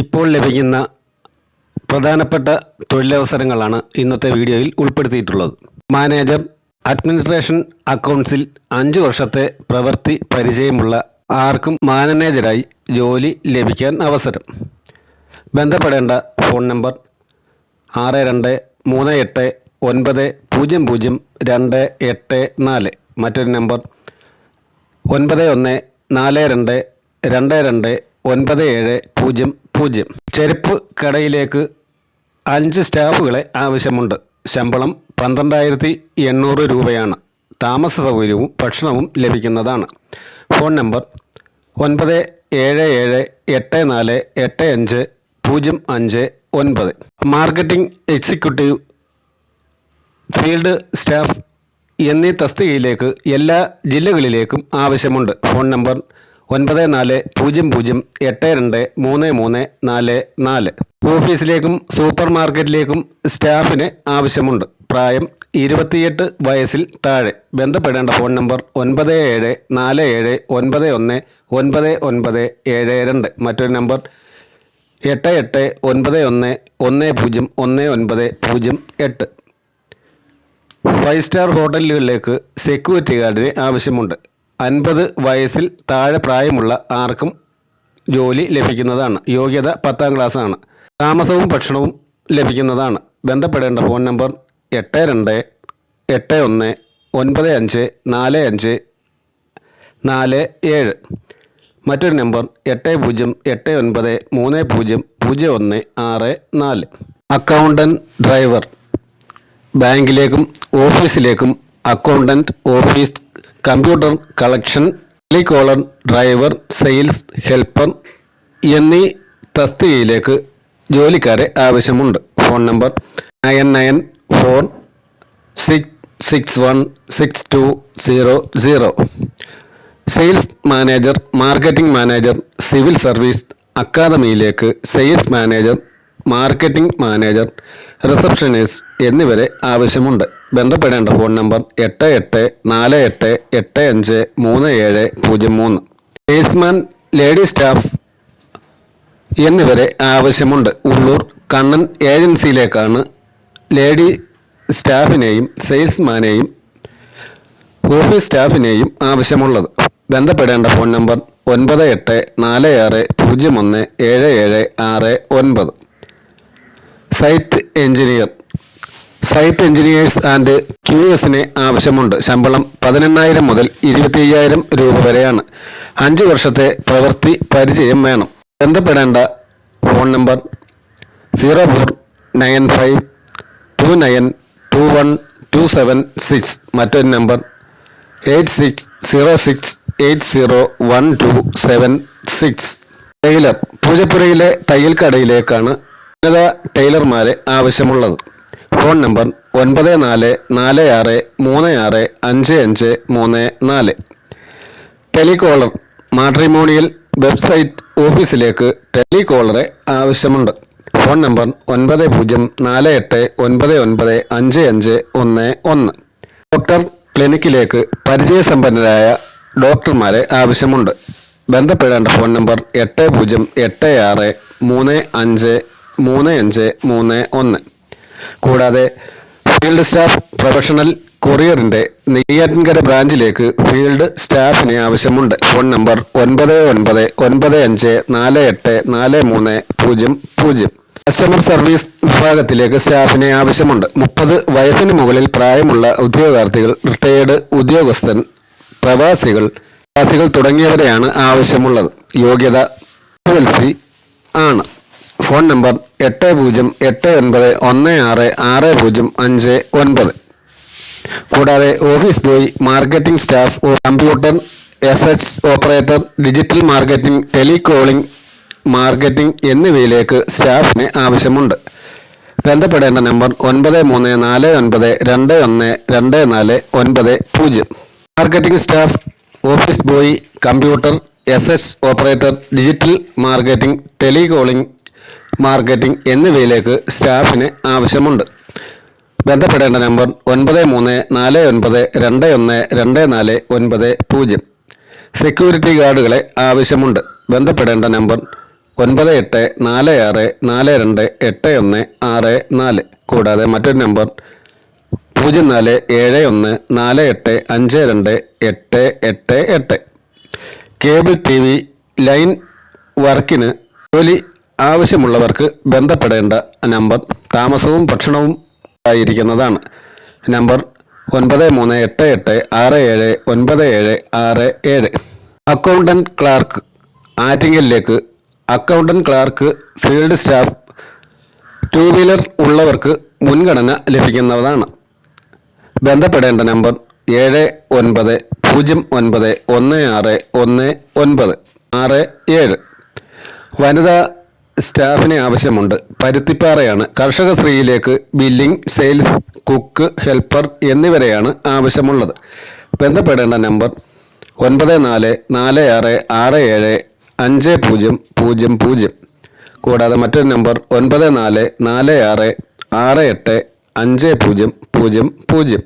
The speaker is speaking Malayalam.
ഇപ്പോൾ ലഭിക്കുന്ന പ്രധാനപ്പെട്ട തൊഴിലവസരങ്ങളാണ് ഇന്നത്തെ വീഡിയോയിൽ ഉൾപ്പെടുത്തിയിട്ടുള്ളത്. മാനേജർ അഡ്മിനിസ്ട്രേഷൻ അക്കൗണ്ട്സിൽ അഞ്ച് വർഷത്തെ പ്രവൃത്തി പരിചയമുള്ള ആർക്കും മാനേജരായി ജോലി ലഭിക്കാൻ അവസരം. ബന്ധപ്പെടേണ്ട ഫോൺ നമ്പർ ആറ് രണ്ട് മൂന്ന് എട്ട് ഒൻപത് പൂജ്യം പൂജ്യം രണ്ട് എട്ട് നാല്. മറ്റൊരു നമ്പർ ഒൻപത് ഒന്ന് നാല് രണ്ട് രണ്ട് രണ്ട് ഒൻപത് ഏഴ് പൂജ്യം പൂജ്യം. ചെരുപ്പ് കടയിലേക്ക് അഞ്ച് സ്റ്റാഫുകളെ ആവശ്യമുണ്ട്. ശമ്പളം പന്ത്രണ്ടായിരത്തി എണ്ണൂറ് രൂപയാണ്. താമസ സൗകര്യവും ഭക്ഷണവും ലഭിക്കുന്നതാണ്. ഫോൺ നമ്പർ ഒൻപത് ഏഴ് ഏഴ് എട്ട് നാല് എട്ട് അഞ്ച് പൂജ്യം അഞ്ച് ഒൻപത്. മാർക്കറ്റിംഗ് എക്സിക്യൂട്ടീവ് ഫീൽഡ് സ്റ്റാഫ് എന്നീ തസ്തികയിലേക്ക് എല്ലാ ജില്ലകളിലേക്കും ആവശ്യമുണ്ട്. ഫോൺ നമ്പർ ഒൻപത് നാല് പൂജ്യം പൂജ്യം എട്ട് രണ്ട് മൂന്ന് മൂന്ന് നാല് നാല്. ഓഫീസിലേക്കും സൂപ്പർ മാർക്കറ്റിലേക്കും സ്റ്റാഫിന് ആവശ്യമുണ്ട്. പ്രായം ഇരുപത്തിയെട്ട് വയസ്സിൽ താഴെ. ബന്ധപ്പെടേണ്ട ഫോൺ നമ്പർ ഒൻപത് ഏഴ് നാല് ഏഴ് ഒൻപത് ഒന്ന് ഒൻപത് ഒൻപത് ഏഴ് രണ്ട്. മറ്റൊരു നമ്പർ എട്ട് എട്ട് ഒൻപത് ഒന്ന് ഒന്ന് പൂജ്യം ഒന്ന് ഒൻപത് പൂജ്യം എട്ട്. ഫൈവ് സ്റ്റാർ ഹോട്ടലുകളിലേക്ക് സെക്യൂരിറ്റി ഗാർഡിന് ആവശ്യമുണ്ട്. അൻപത് വയസ്സിൽ താഴെ പ്രായമുള്ള ആർക്കും ജോലി ലഭിക്കുന്നതാണ്. യോഗ്യത പത്താം ക്ലാസ്സാണ്. താമസവും ഭക്ഷണവും ലഭിക്കുന്നതാണ്. ബന്ധപ്പെടേണ്ട ഫോൺ നമ്പർ എട്ട് രണ്ട് എട്ട് ഒന്ന് ഒൻപത് അഞ്ച് നാല് അഞ്ച് നാല് ഏഴ്. മറ്റൊരു നമ്പർ എട്ട് പൂജ്യം എട്ട് ഒൻപത് മൂന്ന് പൂജ്യം പൂജ്യം ഒന്ന് ആറ് നാല്. Accountant driver. ബാങ്കിലേക്കും ഓഫീസിലേക്കും accountant office computer collection telecaller driver sales helper എന്നീ തസ്തികയിലേക്ക് ജോലിക്കാരെ ആവശ്യമുണ്ട്. Phone number nine nine four six six one six two zero zero. Sales manager marketing manager civil service അക്കാദമിയിലേക്ക് sales manager marketing manager receptionist എന്നിവരെ ആവശ്യമുണ്ട്. ബന്ധപ്പെടേണ്ട ഫോൺ നമ്പർ എട്ട് എട്ട് നാല് എട്ട് എട്ട് അഞ്ച് മൂന്ന് ഏഴ് പൂജ്യം മൂന്ന്. സെയിൽസ്മാൻ ലേഡി സ്റ്റാഫ് എന്നിവരെ ആവശ്യമുണ്ട്. ഉള്ളൂർ കണ്ണൻ ഏജൻസിയിലേക്കാണ് ലേഡി സ്റ്റാഫിനെയും സെയിൽസ്മാനെയും ഓഫീസ് സ്റ്റാഫിനെയും ആവശ്യമുള്ളത്. ബന്ധപ്പെടേണ്ട ഫോൺ നമ്പർ ഒൻപത് എട്ട് നാല് ആറ് പൂജ്യം ഒന്ന് ഏഴ് ഏഴ് ആറ് ഒൻപത്. Site engineer. Site engineers and Q എസിന് ആവശ്യമുണ്ട്. ശമ്പളം പതിനെണ്ണായിരം മുതൽ ഇരുപത്തി രൂപ വരെയാണ്. അഞ്ച് വർഷത്തെ പ്രവൃത്തി പരിചയം വേണം. ബന്ധപ്പെടേണ്ട phone number zero four nine five two nine two one two seven six. മറ്റൊരു number eight six zero six eight zero one two seven six. Tailor പൂജപ്പുരയിലെ തയ്യൽ കടയിലേക്കാണ് ഉന്നത ടൈലർമാരെ ആവശ്യമുള്ളത്. ഫോൺ നമ്പർ ഒൻപത് നാല് നാല് ആറ് മൂന്ന് ആറ് അഞ്ച് അഞ്ച് മൂന്ന് നാല്. ടെലികോളർ മാട്രിമോണിയൽ വെബ്സൈറ്റ് ഓഫീസിലേക്ക് ടെലികോളറെ ആവശ്യമുണ്ട്. ഫോൺ നമ്പർ ഒൻപത് പൂജ്യം നാല് എട്ട് ഒൻപത് ഒൻപത് അഞ്ച് അഞ്ച് ഒന്ന് ഒന്ന്. ഡോക്ടർ ക്ലിനിക്കിലേക്ക് പരിചയസമ്പന്നരായ ഡോക്ടർമാരെ ആവശ്യമുണ്ട്. ബന്ധപ്പെടേണ്ട ഫോൺ നമ്പർ എട്ട് പൂജ്യം എട്ട് ആറ് മൂന്ന് അഞ്ച് മൂന്ന് അഞ്ച് മൂന്ന് ഒന്ന്. കൂടാതെ ഫീൽഡ് സ്റ്റാഫ് പ്രൊഫഷണൽ കൊറിയറിന്റെ നെയ്യാറ്റിൻകര ബ്രാഞ്ചിലേക്ക് ഫീൽഡ് സ്റ്റാഫിന് ആവശ്യമുണ്ട്. ഫോൺ നമ്പർ ഒൻപത് ഒൻപത് ഒൻപത് അഞ്ച് നാല് എട്ട് നാല് മൂന്ന് പൂജ്യം പൂജ്യം. കസ്റ്റമർ സർവീസ് വിഭാഗത്തിലേക്ക് സ്റ്റാഫിനെ ആവശ്യമുണ്ട്. മുപ്പത് വയസ്സിന് മുകളിൽ പ്രായമുള്ള ഉദ്യോഗാർത്ഥികൾ റിട്ടയേർഡ് ഉദ്യോഗസ്ഥൻ പ്രവാസികൾ പ്രവാസികൾ തുടങ്ങിയവരെയാണ് ആവശ്യമുള്ളത്. യോഗ്യത ആണ്. ഫോൺ നമ്പർ എട്ട് പൂജ്യം എട്ട് ഒൻപത് ഒന്ന് ആറ് ആറ് പൂജ്യം അഞ്ച് ഒൻപത്. കൂടാതെ office boy marketing staff computer S H operator digital marketing telecalling marketing എന്നിവയിലേക്ക് സ്റ്റാഫിന് ആവശ്യമുണ്ട്. ബന്ധപ്പെടേണ്ട നമ്പർ ഒൻപത് മൂന്ന് നാല് ഒൻപത് രണ്ട് ഒന്ന് രണ്ട് നാല് ഒൻപത് പൂജ്യം. Marketing staff office boy computer S S operator digital marketing telecalling marketing എന്നിവയിലേക്ക് സ്റ്റാഫിന് ആവശ്യമുണ്ട്. ബന്ധപ്പെടേണ്ട നമ്പർ ഒൻപത് മൂന്ന് നാല് ഒൻപത് രണ്ട് ഒന്ന് രണ്ട് നാല് ഒൻപത് പൂജ്യം. സെക്യൂരിറ്റി ഗാർഡുകളെ ആവശ്യമുണ്ട്. ബന്ധപ്പെടേണ്ട നമ്പർ ഒൻപത് എട്ട് നാല് ആറ് നാല് രണ്ട് എട്ട് ഒന്ന് ആറ് നാല്. കൂടാതെ മറ്റൊരു നമ്പർ പൂജ്യം നാല് ഏഴ് ഒന്ന് നാല് എട്ട് അഞ്ച് രണ്ട് എട്ട് എട്ട് എട്ട്. കേബിൾ ടി വി ലൈൻ വർക്കിന് ജോലി ആവശ്യമുള്ളവർക്ക് ബന്ധപ്പെടേണ്ട നമ്പർ താമസവും ഭക്ഷണവും ആയിരിക്കുന്നതാണ്. നമ്പർ ഒൻപത് മൂന്ന് എട്ട് എട്ട് ആറ് ഏഴ് ഒൻപത് ഏഴ് ആറ് ഏഴ്. Accountant clerk ആറ്റിങ്ങലിലേക്ക് accountant clerk field staff two wheeler ഉള്ളവർക്ക് മുൻഗണന ലഭിക്കുന്നതാണ്. ബന്ധപ്പെടേണ്ട നമ്പർ ഏഴ് ഒൻപത് പൂജ്യം ഒൻപത് ഒന്ന് ആറ് ഒന്ന് ഒൻപത് ആറ് ഏഴ്. വനിതാ സ്റ്റാഫിനെ ആവശ്യമുണ്ട്. പരുത്തിപ്പാറയാണ്. കർഷക ശ്രീയിലേക്ക് ബില്ലിംഗ് സെയിൽസ് കുക്ക് ഹെൽപ്പർ എന്നിവരെയാണ് ആവശ്യമുള്ളത്. ബന്ധപ്പെടേണ്ട നമ്പർ ഒൻപത് നാല് നാല് ആറ് ആറ് ഏഴ് അഞ്ച് പൂജ്യം പൂജ്യം പൂജ്യം. കൂടാതെ മറ്റൊരു നമ്പർ ഒൻപത് നാല് നാല് ആറ് ആറ് എട്ട് അഞ്ച് പൂജ്യം പൂജ്യം പൂജ്യം.